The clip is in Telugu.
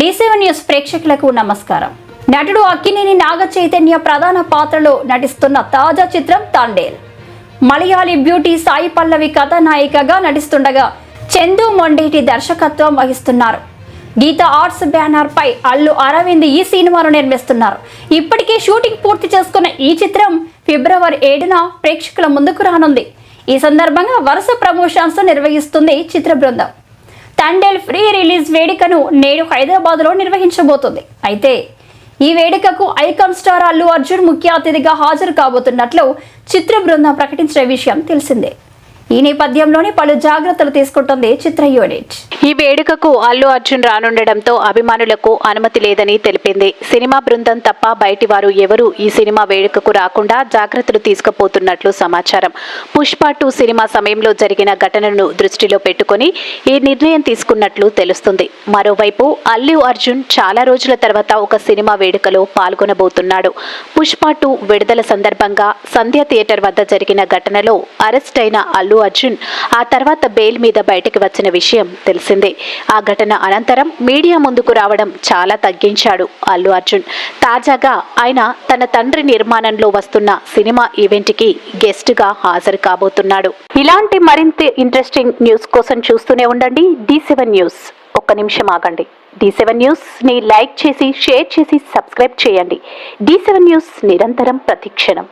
డి సెవెన్ న్యూస్ ప్రేక్షకులకు నమస్కారం. నటుడు అక్కినేని నాగ చైతన్య ప్రధాన పాత్రలో నటిస్తున్న తాజా చిత్రం తాండేల్. మలయాళీ బ్యూటీ సాయి పల్లవి కథానాయికగా నటిస్తుండగా చందు మొండేటి దర్శకత్వం వహిస్తున్నారు. గీత ఆర్ట్స్ బ్యానర్ పై అల్లు అరవింద్ ఈ సినిమాను నిర్మిస్తున్నారు. ఇప్పటికే షూటింగ్ పూర్తి చేసుకున్న ఈ చిత్రం ఫిబ్రవరి ఏడున ప్రేక్షకుల ముందుకు రానుంది. ఈ సందర్భంగా వరుస ప్రమోషన్స్ నిర్వహిస్తుంది చిత్ర బృందం. తండేల్ ఫ్రీ రిలీజ్ వేడుకను నేడు హైదరాబాద్లో నిర్వహించబోతుంది. అయితే ఈ వేడుకకు ఐకాన్ స్టార్ అల్లు అర్జున్ ముఖ్య అతిథిగా హాజరు కాబోతున్నట్లు చిత్ర బృందం ప్రకటించిన విషయం తెలిసిందే. ఈ నేపథ్యంలోనే పలు జాగ్రత్తలు తీసుకుంటుంది చిత్ర యూనిట్. ఈ వేడుకకు అల్లు అర్జున్ రానుండడంతో అభిమానులకు అనుమతి లేదని తెలిపింది. సినిమా బృందం తప్ప బయటి వారు ఎవరూ ఈ సినిమా వేడుకకు రాకుండా జాగ్రత్తలు తీసుకుపోతున్నట్లు సమాచారం. పుష్ప టూ సినిమా సమయంలో జరిగిన ఘటనను దృష్టిలో పెట్టుకుని ఈ నిర్ణయం తీసుకున్నట్లు తెలుస్తుంది. మరోవైపు అల్లు అర్జున్ చాలా రోజుల తర్వాత ఒక సినిమా వేడుకలో పాల్గొనబోతున్నాడు. పుష్ప టూ విడుదల సందర్భంగా సంధ్య థియేటర్ వద్ద జరిగిన ఘటనలో అరెస్ట్ అయిన అల్లు అర్జున్ ఆ తర్వాత బెయిల్ మీద బయటకు వచ్చిన విషయం తెలిసింది. ఆ ఘటన అనంతరం మీడియా ముందుకు రావడం చాలా తగ్గించాడు అల్లు అర్జున్. తాజాగా ఆయన తన తండ్రి నిర్మాణంలో వస్తున్న సినిమా ఈవెంట్కి గెస్ట్గా హాజరు కాబోతున్నాడు. ఇలాంటి మరింత ఇంట్రెస్టింగ్ న్యూస్ కోసం చూస్తూనే ఉండండి. D seven news. ఒక్క నిమిషం ఆగండి. డి సెవెన్ న్యూస్ని లైక్ చేసి షేర్ చేసి సబ్స్క్రైబ్ చేయండి. డి సెవెన్ న్యూస్ నిరంతరం ప్రతిక్షణం.